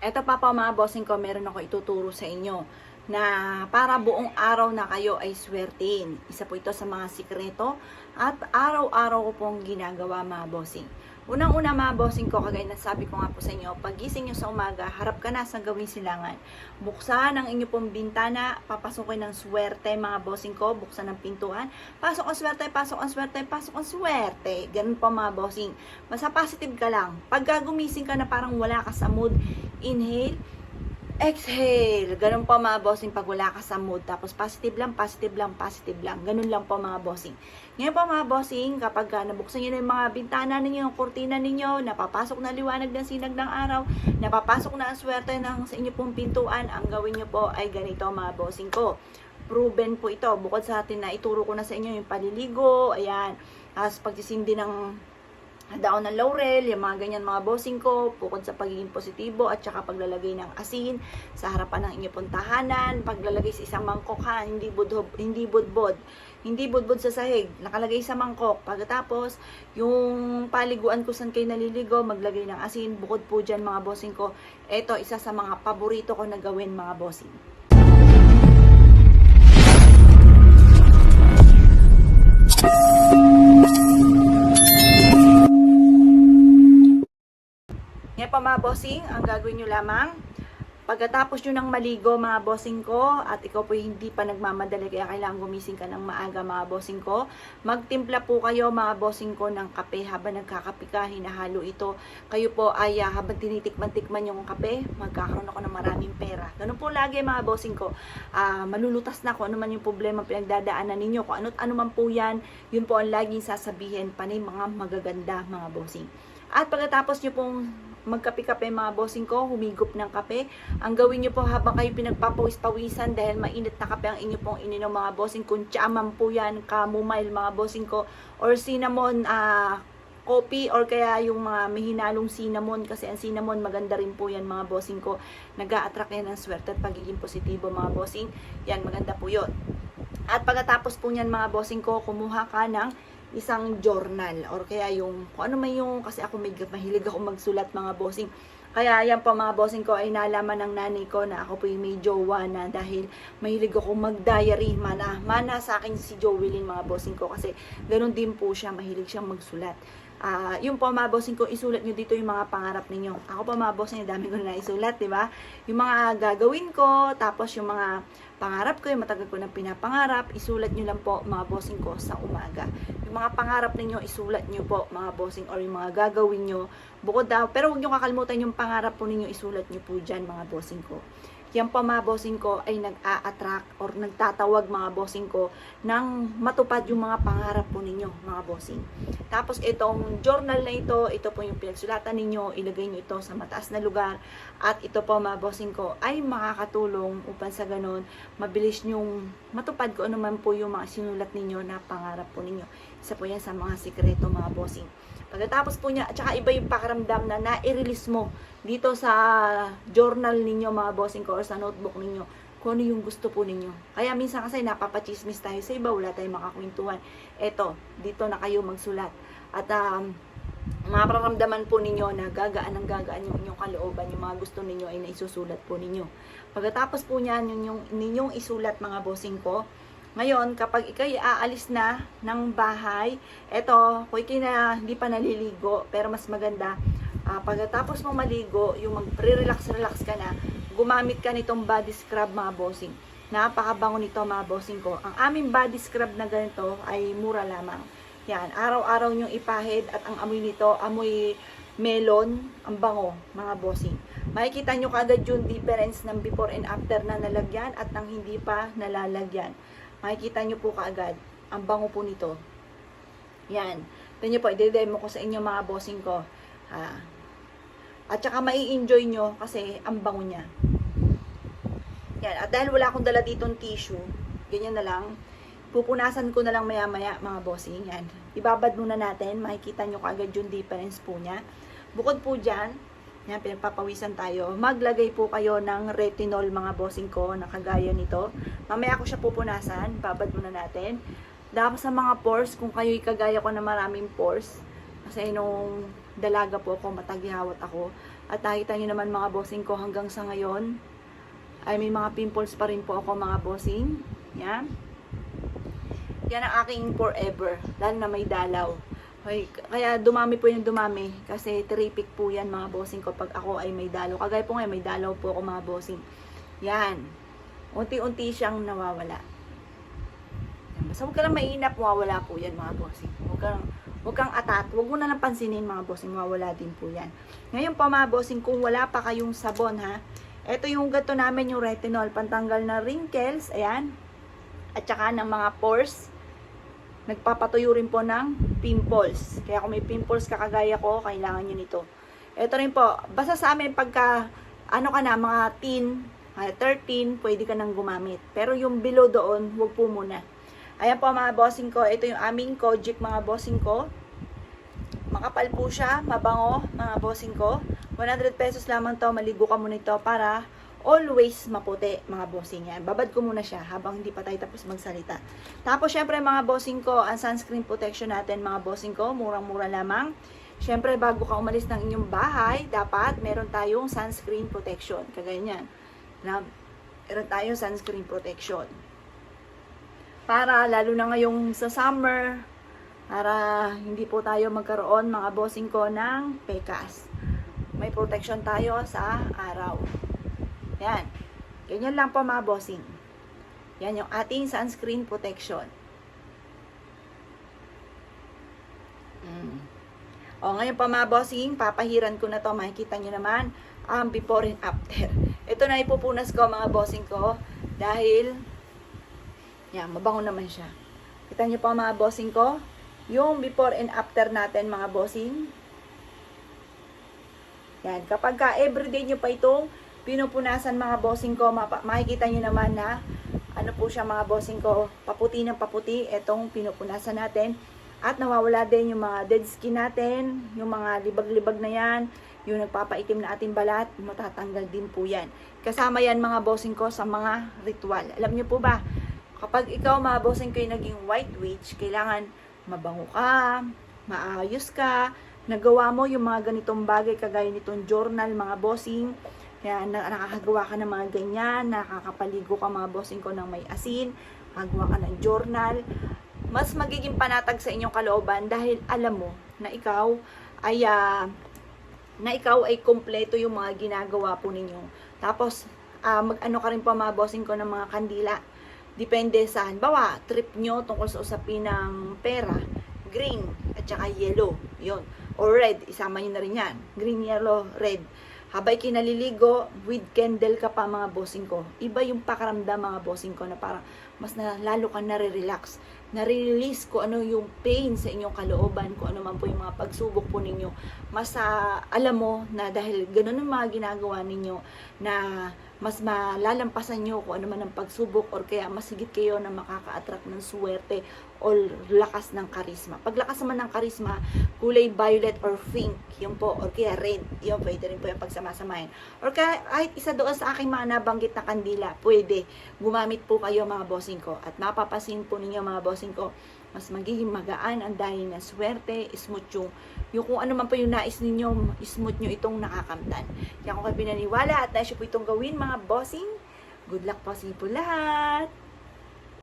Eto pa po mga bossing ko, meron ako ituturo sa inyo na para buong araw na kayo ay swertein. Isa po ito sa mga sikreto at araw-araw ko pong ginagawa mga bossing. Unang-una mga bossing ko, kagaya na sabi ko nga po sa inyo, pagising nyo sa umaga, harap ka na sa gawing silangan. Buksan ang inyo pong bintana, papasukin ng swerte mga bossing ko, buksan ang pintuan, pasok ang swerte, pasok ang swerte, pasok ang swerte. Ganun po mga bossing. Basta positive ka lang. Pagka gumising ka na parang wala ka sa mood, inhale, exhale. Ganun po mga bossing pag wala ka sa mood. Tapos positive lang, positive lang, positive lang. Ganun lang po mga bossing. Ngayon po mga bossing, kapag uh, nabuksan nyo na yung mga bintana ninyo, yung kurtina ninyo, napapasok na liwanag ng sinag ng araw, napapasok na ang swerte ng sa inyo pong pintuan, ang gawin nyo po ay ganito mga bossing ko. Proven po ito. Bukod sa atin na ituro ko na sa inyo yung paliligo, ayan. Tapos pagsisindi ng daon ng laurel, yung mga ganyan mga bossing ko, bukod sa pagiging positibo at saka paglalagay ng asin sa harapan ng inyong puntahanan, paglalagay sa isang mangkok ha, hindi budhob, hindi budbod, hindi budbod sa sahig, nakalagay sa mangkok. Pagkatapos, yung paliguan ko saan kayo naliligo, maglagay ng asin, bukod po dyan mga bossing ko, ito isa sa mga paborito ko na gawin mga bossing. Mga bossing, ang gagawin nyo lamang, pagkatapos nyo ng maligo mga bossing ko, at ikaw po hindi pa nagmamadali, kaya kailangan gumising ka ng maaga mga bossing ko, magtimpla po kayo mga bossing ko ng kape habang nagkakape ka, hinahalo ito. Kayo po ay ah, habang tinitikman-tikman yung kape, magkakaroon ako ng maraming pera. Ganun po lagi mga bossing ko. Ah, malulutas na kung ano man yung problema pinagdadaanan ninyo, kung ano't ano man po yan, yun po ang laging sasabihin, panay mga magaganda mga bossing. At pagkatapos nyo pong magkape-kape mga bossing ko, humigop ng kape. Ang gawin nyo po habang kayo pinagpapawis-pawisan dahil mainit na kape ang inyo pong ininom mga bossing. Kung tsaman po yan, chamomile mga bossing ko, or cinnamon ah, coffee or kaya yung mga may hinalong cinnamon kasi ang cinnamon maganda rin po yan mga bossing ko. nag attract yan ng swerte at pagiging positibo mga bossing. Yan, maganda po yun. At pagkatapos po niyan mga bossing ko, kumuha ka ng isang journal or kaya yung kung ano man yung kasi ako may mahilig ako magsulat mga bossing. Kaya yan po mga bossing ko ay nalaman ng nanay ko na ako po yung may jowa na dahil mahilig ako mag-diary. Mana mana sa akin si Joelyn mga bossing ko kasi ganun din po siya mahilig siyang magsulat Ah, yung po mga bossing ko, isulat nyo dito yung mga pangarap ninyo. Ako po mga bossing, dami ko na isulat, di ba? Yung mga gagawin ko, tapos yung mga pangarap ko, yung matagal ko na pinapangarap, isulat nyo lang po mga bossing ko sa umaga. Yung mga pangarap ninyo, isulat nyo po mga bossing or yung mga gagawin nyo. Bukod daw, pero huwag nyo kakalimutan yung pangarap po ninyo, isulat nyo po dyan mga bossing ko yan po mga bossing ko ay nag-a-attract or nagtatawag mga bossing ko ng matupad yung mga pangarap po ninyo mga bossing. Tapos itong journal na ito, ito po yung pinagsulatan ninyo, ilagay nyo ito sa mataas na lugar at ito po mga bossing ko ay makakatulong upang sa ganun mabilis nyong matupad ko ano man po yung mga sinulat ninyo na pangarap po ninyo. Isa po yan sa mga sikreto mga bossing. Pagkatapos po niya, at saka iba yung pakaramdam na na-release mo dito sa journal ninyo mga bossing ko or sa notebook ninyo kung ano yung gusto po ninyo. Kaya minsan kasi napapachismis tayo sa iba, wala tayong makakwentuhan. Eto, dito na kayo magsulat. At um, mararamdaman po ninyo na gagaan ng gagaan yung inyong kalooban, yung mga gusto ninyo ay naisusulat po ninyo. Pagkatapos po niyan, yun yung ninyong isulat mga bossing ko, ngayon, kapag ikay aalis na ng bahay, eto, kung na hindi pa naliligo, pero mas maganda, ah, pagkatapos mo maligo, yung mag-relax-relax ka na, gumamit ka nitong body scrub mga bossing. Napakabango nito mga bossing ko. Ang aming body scrub na ganito ay mura lamang. Yan, araw-araw nyong ipahid at ang amoy nito, amoy melon, ang bango, mga bossing. Makikita nyo kagad yung difference ng before and after na nalagyan at ng hindi pa nalalagyan makikita nyo po kaagad, ang bango po nito. Yan. Ito nyo po, i-demo ko sa inyo mga bossing ko. Ha. At saka mai-enjoy nyo kasi ang bango niya. Yan. At dahil wala akong dala ditong tissue, ganyan na lang, pupunasan ko na lang maya-maya mga bossing. Yan. Ibabad muna natin, makikita nyo kaagad yung difference po niya. Bukod po dyan, yan, pinagpapawisan tayo. Maglagay po kayo ng retinol mga bossing ko na kagaya nito. Mamaya ko siya pupunasan, babad muna natin. Dapat sa mga pores, kung kayo'y kagaya ko na maraming pores, kasi nung dalaga po ako, matagihawat ako, At nakita nyo naman mga bossing ko hanggang sa ngayon, ay may mga pimples pa rin po ako mga bossing. Yan. Yan ang aking forever. Lalo na may dalaw. Okay, kaya dumami po yung dumami. Kasi terrific po yan mga bossing ko pag ako ay may dalaw. Kagaya po ngayon may dalaw po ako mga bossing. Yan. Unti-unti siyang nawawala. Basta huwag ka lang mainap, mawawala po yan mga bossing. Huwag kang, huwag kang atat. Huwag mo na lang pansinin mga bossing, mawawala din po yan. Ngayon po mga bossing, kung wala pa kayong sabon ha, ito yung gato namin yung retinol, pantanggal na wrinkles, ayan. At saka ng mga pores. Nagpapatuyo rin po ng pimples. Kaya kung may pimples kakagaya ko, kailangan nyo nito. Ito rin po, basta sa amin pagka, ano ka na, mga teen, mga 13, pwede ka nang gumamit. Pero yung below doon, huwag po muna. Ayan po mga bossing ko, ito yung aming Kojic mga bossing ko. Makapal po siya, mabango mga bossing ko. 100 pesos lamang to, maligo ka muna ito para always maputi mga bossing yan. Babad ko muna siya habang hindi pa tayo tapos magsalita. Tapos syempre mga bossing ko, ang sunscreen protection natin mga bossing ko, murang-mura lamang. Syempre bago ka umalis ng inyong bahay, dapat meron tayong sunscreen protection. Kagaya niyan. Na, meron tayong sunscreen protection. Para lalo na ngayong sa summer, para hindi po tayo magkaroon mga bossing ko ng pekas. May protection tayo sa araw. Yan. Ganyan lang po mga bossing. Yan yung ating sunscreen protection. Mm. O, ngayon pa mga bossing, papahiran ko na to. Makikita nyo naman ang before and after. Ito na ipupunas ko mga bossing ko dahil yan, mabango naman siya. Kita nyo pa mga bossing ko, yung before and after natin mga bossing. Yan, kapag ka everyday nyo pa itong pinupunasan mga bossing ko, makikita nyo naman na ano po siya mga bossing ko, paputi ng paputi, itong pinupunasan natin. At nawawala din yung mga dead skin natin, yung mga libag-libag na yan, yung nagpapaitim na ating balat, matatanggal din po yan. Kasama yan mga bossing ko sa mga ritual. Alam nyo po ba, kapag ikaw mga bossing ko yung naging white witch, kailangan mabango ka, maayos ka, nagawa mo yung mga ganitong bagay kagaya nitong journal mga bossing, kaya na, nakakagawa ka ng mga ganyan, nakakapaligo ka mga bossing ko ng may asin, nakagawa ka ng journal, mas magiging panatag sa inyong kalooban dahil alam mo na ikaw ay ah, na ikaw ay kompleto yung mga ginagawa po ninyo. Tapos, ah, mag-ano ka rin po mga bossing ko ng mga kandila. Depende sa, bawa, trip nyo tungkol sa usapin ng pera, green, at saka yellow. Yun. Or red, isama nyo na rin yan. Green, yellow, red. Habay kinaliligo, with candle ka pa mga bossing ko. Iba yung pakaramdam mga bossing ko na parang mas na, lalo ka nare-relax. Nare-release ko ano yung pain sa inyong kalooban, kung ano man po yung mga pagsubok po ninyo. Mas ah, alam mo na dahil ganun ang mga ginagawa ninyo na mas malalampasan nyo kung ano man ang pagsubok or kaya mas higit kayo na makaka-attract ng swerte o lakas ng karisma. Pag lakas naman ng karisma, kulay violet or pink, yun po, or kaya red, yun, pwede rin po yung pagsamasamahin. Or kaya kahit isa doon sa aking mga nabanggit na kandila, pwede, gumamit po kayo mga bossing ko. At mapapasin po ninyo mga bossing ko, mas magiging magaan ang dahil na swerte, smooth yung, yung kung ano man po yung nais ninyo, smooth nyo itong nakakamtan. Kaya kung kayo pinaniwala at nais po itong gawin mga bossing, good luck po sa po lahat!